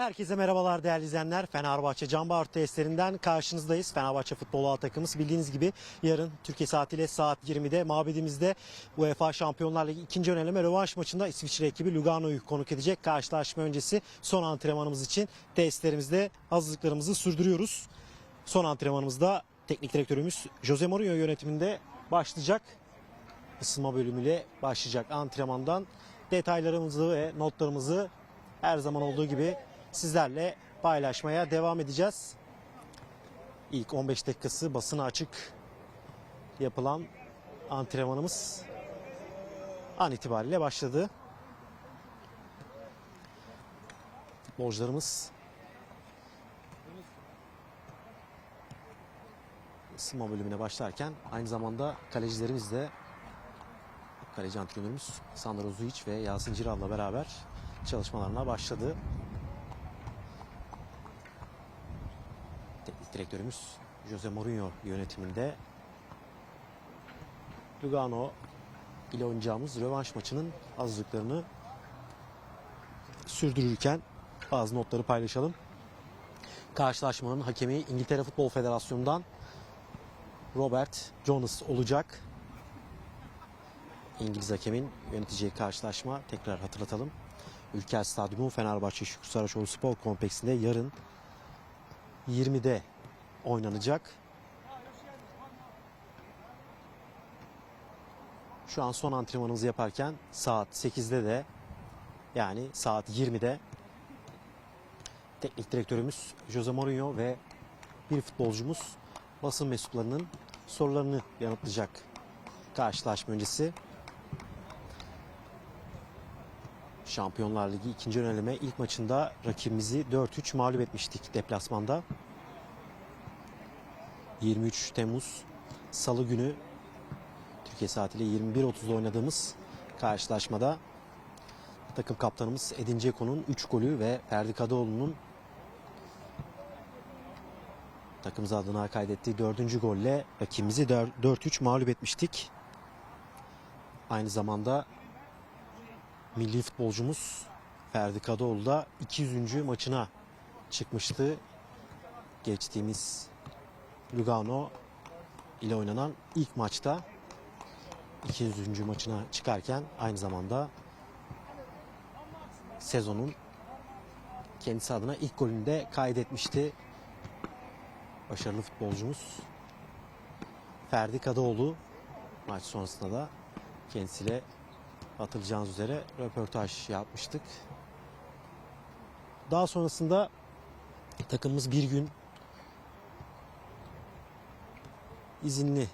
Herkese merhabalar değerli izleyenler. Fenerbahçe Cambağır testlerinden karşınızdayız. Fenerbahçe futbol A takımımız bildiğiniz gibi yarın Türkiye saatiyle saat 20'de mabedimizde UEFA Şampiyonlar Ligi ikinci öneleme rövanş maçında İsviçre ekibi Lugano'yu konuk edecek. Karşılaşma öncesi son antrenmanımız için testlerimizde hazırlıklarımızı sürdürüyoruz. Son antrenmanımızda teknik direktörümüz Jose Mourinho yönetiminde başlayacak. Isınma bölümüyle başlayacak antrenmandan detaylarımızı ve notlarımızı her zaman olduğu gibi sizlerle paylaşmaya devam edeceğiz. İlk 15 dakikası basına açık yapılan antrenmanımız an itibariyle başladı. Futbolcularımız ısınma bölümüne başlarken aynı zamanda kalecilerimiz de kaleci antrenörümüz Sandro Zuic ve Yasin Ciral'la beraber çalışmalarına başladı. Teknik direktörümüz Jose Mourinho yönetiminde Lugano ile oynayacağımız rövanş maçının hazırlıklarını sürdürürken bazı notları paylaşalım. Karşılaşmanın hakemi İngiltere Futbol Federasyonu'ndan Robert Jonas olacak. İngiliz hakemin yöneteceği karşılaşma tekrar hatırlatalım. Ülker Stadyumu Fenerbahçe Şükrü Saraçoğlu Spor Kompleksinde yarın 20'de oynanacak. Şu an son antrenmanımızı yaparken saat 8'de de yani saat 20'de teknik direktörümüz Jose Mourinho ve bir futbolcumuz basın mensuplarının sorularını yanıtlayacak karşılaşma öncesi. Şampiyonlar Ligi ikinci öneleme ilk maçında rakibimizi 4-3 mağlup etmiştik deplasmanda. 23 Temmuz Salı günü Türkiye saatiyle 21.30'da oynadığımız karşılaşmada takım kaptanımız Edin Dzeko'nun 3 golü ve Ferdi Kadıoğlu'nun takımımız adına kaydettiği 4. golle rakibimizi 4-3 mağlup etmiştik. Aynı zamanda milli futbolcumuz Ferdi Kadıoğlu da 200. maçına çıkmıştı. Geçtiğimiz Lugano ile oynanan ilk maçta 200. maçına çıkarken aynı zamanda sezonun kendisi adına ilk golünü de kaydetmişti. Başarılı futbolcumuz Ferdi Kadıoğlu maç sonrasında da kendisiyle hatırlayacağınız üzere röportaj yapmıştık. Daha sonrasında takımımız bir gün izinli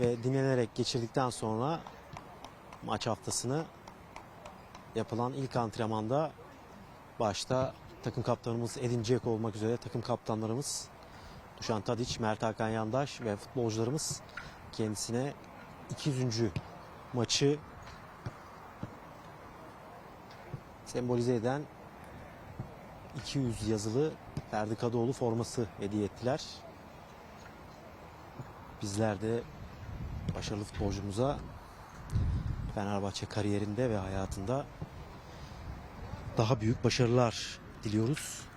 ve dinlenerek geçirdikten sonra maç haftasını yapılan ilk antrenmanda başta takım kaptanımız Edin Dzeko olmak üzere takım kaptanlarımız Dušan Tadić, Mert Hakan Yandaş ve futbolcularımız kendisine 200. maçı sembolize eden 200 yazılı Ferdi Kadıoğlu forması hediye ettiler. Bizler de başarılı futbolcumuza Fenerbahçe kariyerinde ve hayatında daha büyük başarılar diliyoruz.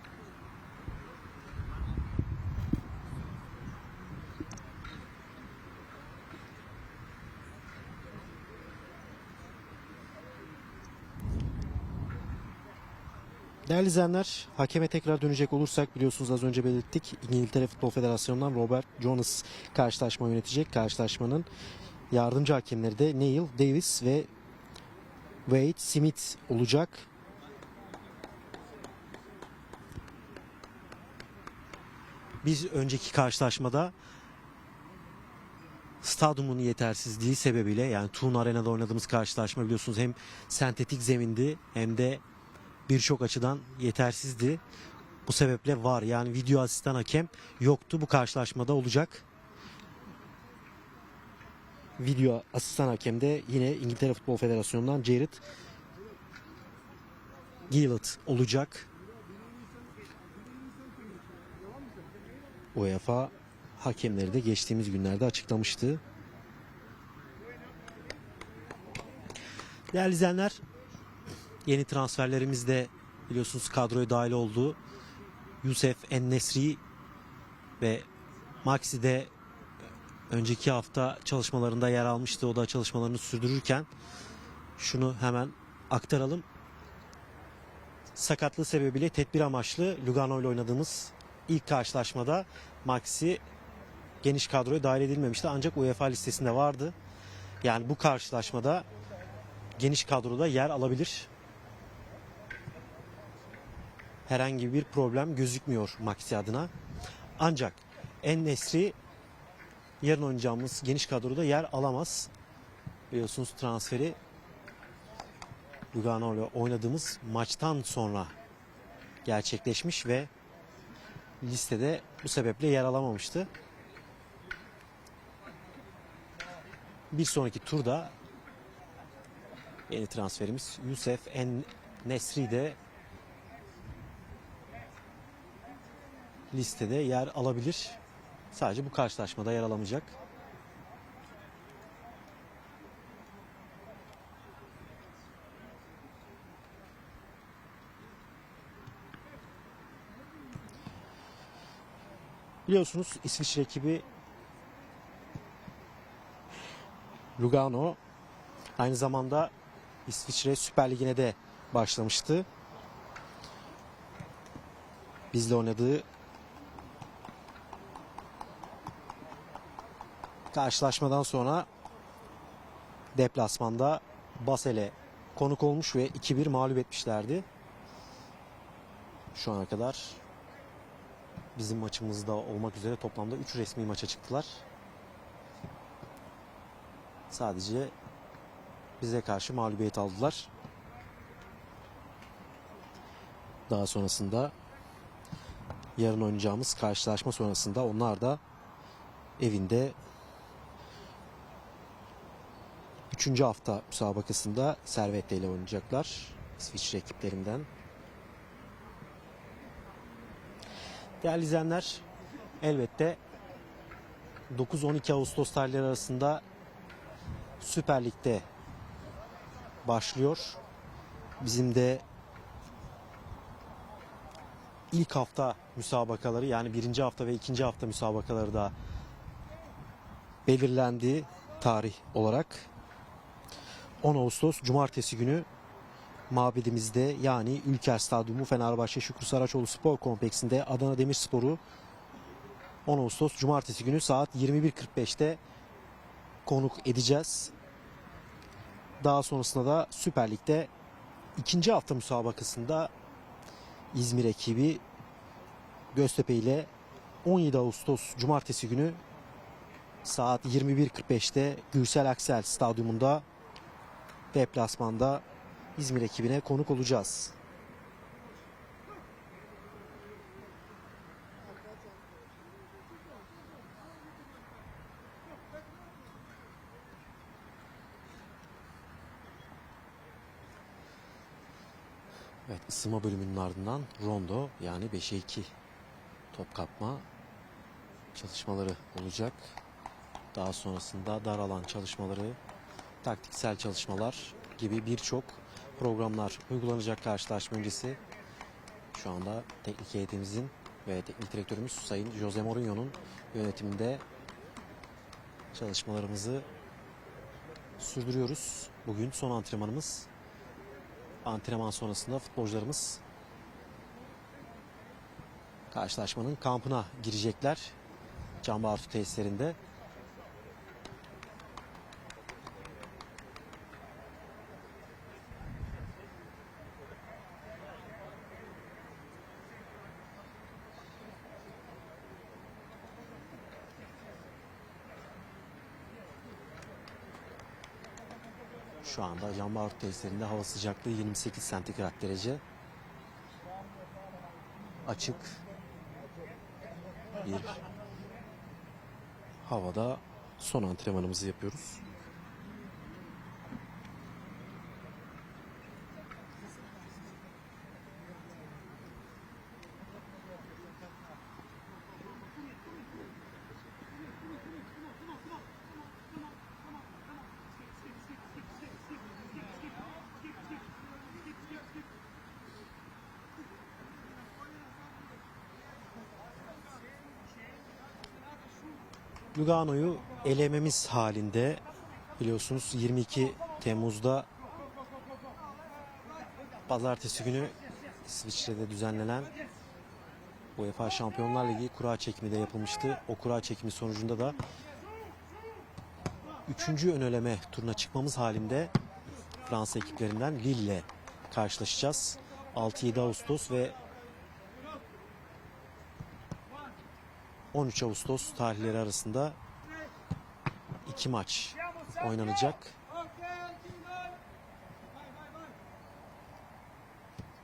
Değerli izleyenler, hakeme tekrar dönecek olursak biliyorsunuz az önce belirttik. İngiltere Futbol Federasyonu'ndan Robert Jonas karşılaşma yönetecek. Karşılaşmanın yardımcı hakemleri de Neil Davis ve Wade Smith olacak. Biz önceki karşılaşmada stadyumun yetersizliği sebebiyle yani Tun Arena'da oynadığımız karşılaşma biliyorsunuz hem sentetik zemindi hem de birçok açıdan yetersizdi. Bu sebeple var yani video asistan hakem yoktu bu karşılaşmada olacak. Video asistan hakem de yine İngiltere Futbol Federasyonu'ndan Jared Gillett olacak. UEFA hakemleri de geçtiğimiz günlerde açıklamıştı. Değerli izleyenler, yeni transferlerimiz de biliyorsunuz kadroya dahil oldu. Yusuf Ennesri ve Maxi de önceki hafta çalışmalarında yer almıştı. O da çalışmalarını sürdürürken şunu hemen aktaralım. Sakatlığı sebebiyle tedbir amaçlı Lugano ile oynadığımız ilk karşılaşmada Maxi geniş kadroya dahil edilmemişti ancak UEFA listesinde vardı. Yani bu karşılaşmada geniş kadroda yer alabilir. Herhangi bir problem gözükmüyor Maxi adına. Ancak En Nesri yarın oynayacağımız geniş kadroda yer alamaz. Biliyorsunuz transferi Lugano ile oynadığımız maçtan sonra gerçekleşmiş ve listede bu sebeple yer alamamıştı. Bir sonraki turda yeni transferimiz Yusuf En Nesri de listede yer alabilir. Sadece bu karşılaşmada yer alamayacak. Biliyorsunuz İsviçre ekibi Lugano aynı zamanda İsviçre Süper Ligi'ne de başlamıştı. Bizle oynadığı karşılaşmadan sonra deplasmanda Basel'e konuk olmuş ve 2-1 mağlup etmişlerdi. Şu ana kadar bizim maçımızda olmak üzere toplamda 3 resmi maça çıktılar. Sadece bize karşı mağlubiyet aldılar. Daha sonrasında yarın oynayacağımız karşılaşma sonrasında onlar da evinde 3. hafta müsabakasında Servette ile oynayacaklar. İsviçre ekiplerinden. Değerli izleyenler, elbette 9-12 Ağustos tarihleri arasında Süper Lig'de başlıyor. Bizim de ilk hafta müsabakaları yani birinci hafta ve ikinci hafta müsabakaları da belirlendi tarih olarak. 10 Ağustos Cumartesi günü mabedimizde yani Ülker Stadyumu Fenerbahçe Şükrü Saraçoğlu Spor Kompleksinde Adana Demirspor'u 10 Ağustos Cumartesi günü saat 21.45'te konuk edeceğiz. Daha sonrasında da Süper Lig'de ikinci hafta müsabakasında İzmir ekibi Göztepe ile 17 Ağustos Cumartesi günü saat 21.45'te Gürsel Aksel Stadyumunda deplasmanda İzmir ekibine konuk olacağız. Evet ısınma bölümünün ardından rondo yani 5'e 2 top kapma çalışmaları olacak. Daha sonrasında dar alan çalışmaları, taktiksel çalışmalar gibi birçok programlar uygulanacak karşılaşma öncesi. Şu anda teknik heyetimizin ve teknik direktörümüz Sayın Jose Mourinho'nun yönetiminde çalışmalarımızı sürdürüyoruz. Bugün son antrenmanımız. Antrenman sonrasında futbolcularımız karşılaşmanın kampına girecekler. Can Bartu tesislerinde. Şu anda Can Bartu tesislerinde hava sıcaklığı 28 santigrat derece. Açık bir havada son antrenmanımızı yapıyoruz. Lugano'yu elememiz halinde biliyorsunuz 22 Temmuz'da pazartesi günü İsviçre'de düzenlenen UEFA Şampiyonlar Ligi kura çekimi de yapılmıştı. O kura çekimi sonucunda da 3. ön eleme turuna çıkmamız halinde Fransa ekiplerinden Lille karşılaşacağız. 6-7 Ağustos ve 13 Ağustos tarihleri arasında iki maç oynanacak.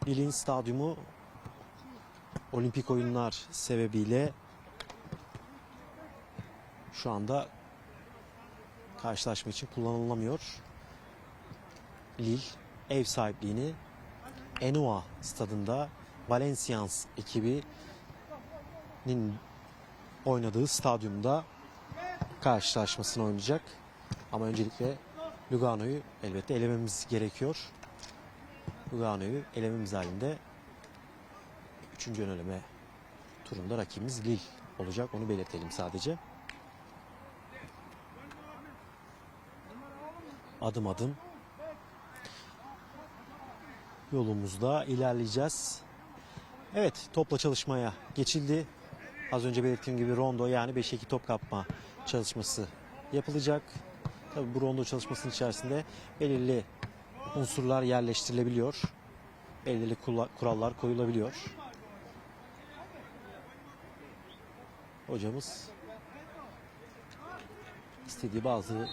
Lille'in stadyumu olimpik oyunlar sebebiyle şu anda karşılaşma için kullanılamıyor. Lille ev sahipliğini Enua stadında Valencians ekibinin oynadığı stadyumda karşılaşmasını oynayacak. Ama öncelikle Lugano'yu elbette elememiz gerekiyor. Lugano'yu elememiz halinde 3. ön eleme turunda rakibimiz Lille olacak. Onu belirtelim sadece. Adım adım yolumuzda ilerleyeceğiz. Evet topla çalışmaya geçildi. Az önce belirttiğim gibi rondo yani 5'e 2 top kapma çalışması yapılacak. Tabii bu rondo çalışmasının içerisinde belirli unsurlar yerleştirilebiliyor. Belirli kurallar koyulabiliyor. Hocamız istediği bazı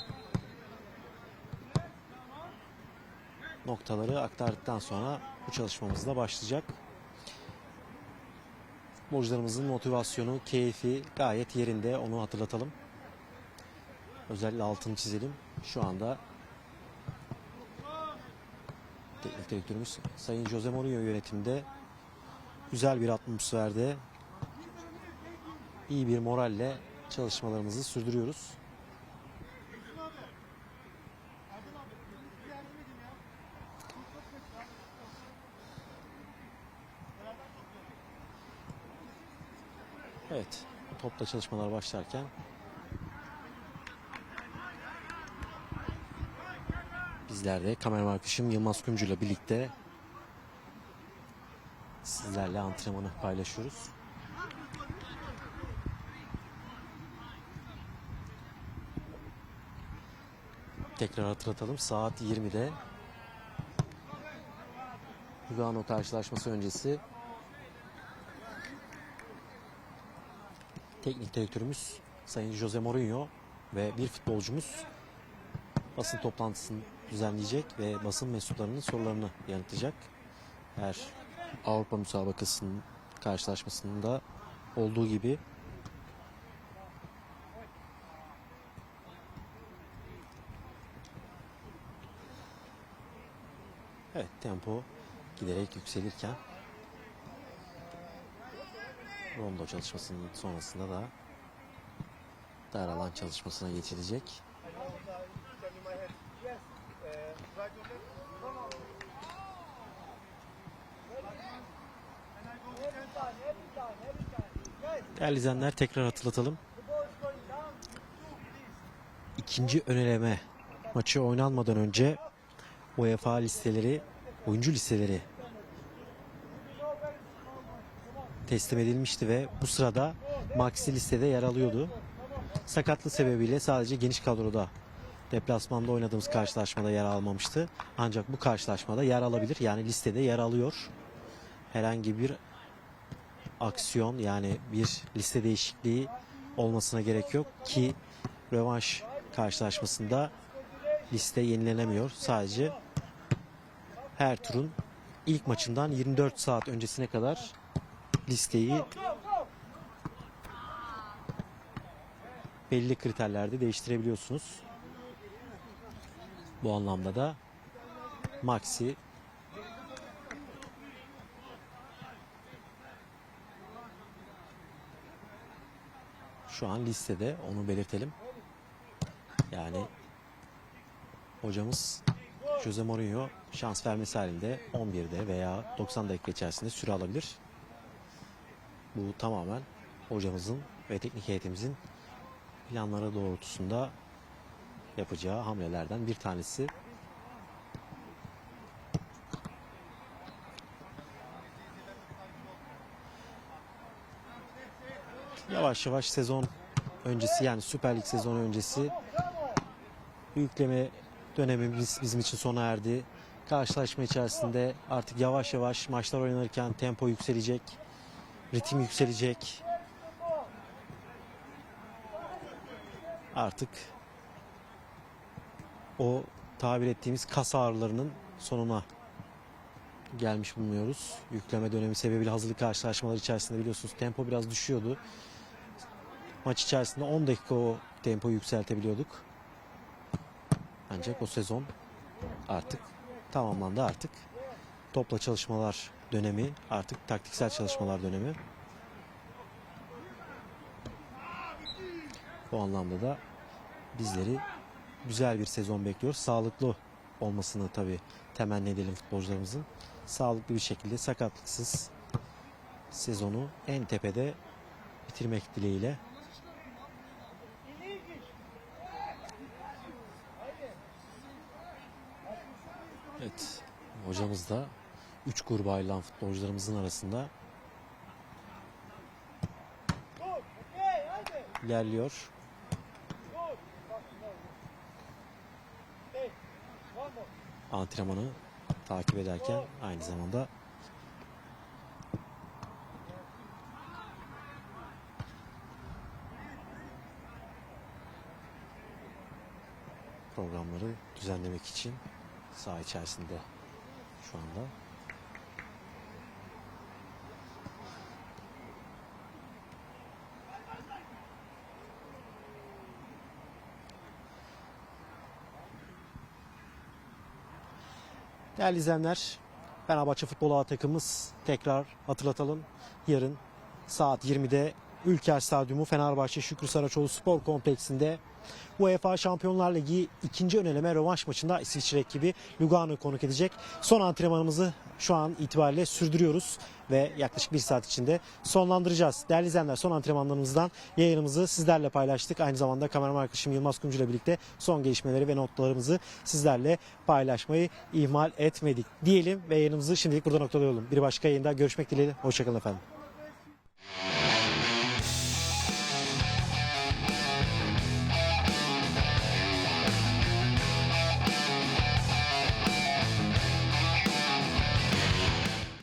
noktaları aktardıktan sonra bu çalışmamız da başlayacak. Futbolcularımızın motivasyonu, keyfi gayet yerinde onu hatırlatalım. Özellikle altını çizelim. Şu anda teknik direktörümüz Sayın Jose Mourinho yönetimde güzel bir atmosferde iyi bir moralle çalışmalarımızı sürdürüyoruz. Evet, topla çalışmalar başlarken bizler de kameraman arkadaşım Yılmaz Kumcu birlikte sizlerle antrenmanı paylaşıyoruz. Tekrar hatırlatalım. Saat 20'de Lugano karşılaşması öncesi teknik direktörümüz Sayın Jose Mourinho ve bir futbolcumuz basın toplantısını düzenleyecek ve basın mensuplarının sorularını yanıtlayacak. Her Avrupa müsabakasının karşılaşmasında olduğu gibi Evet tempo giderek yükselirken rondo çalışmasının sonrasında da dar alan çalışmasına geçilecek. Değerli izleyenler tekrar hatırlatalım. İkinci öneleme maçı oynanmadan önce UEFA listeleri, oyuncu listeleri teslim edilmişti ve bu sırada Maxi listede yer alıyordu. Sakatlığı sebebiyle sadece geniş kadroda deplasmanda oynadığımız karşılaşmada yer almamıştı. Ancak bu karşılaşmada yer alabilir. Yani listede yer alıyor. Herhangi bir aksiyon yani bir liste değişikliği olmasına gerek yok ki rövanş karşılaşmasında liste yenilenemiyor. Sadece her turun ilk maçından 24 saat öncesine kadar listeyi belli kriterlerde değiştirebiliyorsunuz. Bu anlamda da Maxi şu an listede onu belirtelim. Yani hocamız Jose Mourinho şans vermesi halinde 11'de veya 90 dakika içerisinde süre alabilir. Bu tamamen hocamızın ve teknik heyetimizin planları doğrultusunda yapacağı hamlelerden bir tanesi. Yavaş yavaş sezon öncesi yani Süper Lig sezonu öncesi yükleme dönemimiz bizim için sona erdi. Karşılaşma içerisinde artık yavaş yavaş maçlar oynanırken tempo yükselecek, ritim yükselecek. Artık o tabir ettiğimiz kas ağrılarının sonuna gelmiş bulunuyoruz. Yükleme dönemi sebebiyle hazırlık karşılaşmaları içerisinde biliyorsunuz tempo biraz düşüyordu. Maç içerisinde 10 dakika o tempoyu yükseltebiliyorduk. Ancak o sezon artık tamamlandı artık. Topla çalışmalar dönemi, artık taktiksel çalışmalar dönemi. Bu anlamda da bizleri güzel bir sezon bekliyor. Sağlıklı olmasını tabii temenni edelim futbolcularımızın. Sağlıklı bir şekilde sakatlıksız sezonu en tepede bitirmek dileğiyle. Evet, hocamız da 3 gruba ayrılan futbolcularımızın arasında ilerliyor. Antrenmanı takip ederken aynı zamanda programları düzenlemek için saha içerisinde şu anda. Değerli izleyenler, Fenerbahçe Futbol A takımımız tekrar hatırlatalım. Yarın saat 20'de Ülker Stadyumu Fenerbahçe Şükrü Saraçoğlu Spor Kompleksinde UEFA Şampiyonlar Ligi ikinci öneleme rövanş maçında İsviçre ekibi Lugano'yu konuk edecek. Son antrenmanımızı şu an itibariyle sürdürüyoruz ve yaklaşık bir saat içinde sonlandıracağız. Değerli izleyenler son antrenmanlarımızdan yayınımızı sizlerle paylaştık. Aynı zamanda kameraman arkadaşım Yılmaz Kumcu ile birlikte son gelişmeleri ve notlarımızı sizlerle paylaşmayı ihmal etmedik diyelim ve yayınımızı şimdilik burada noktalayalım. Bir başka yayında görüşmek dileğiyle. Hoşçakalın efendim.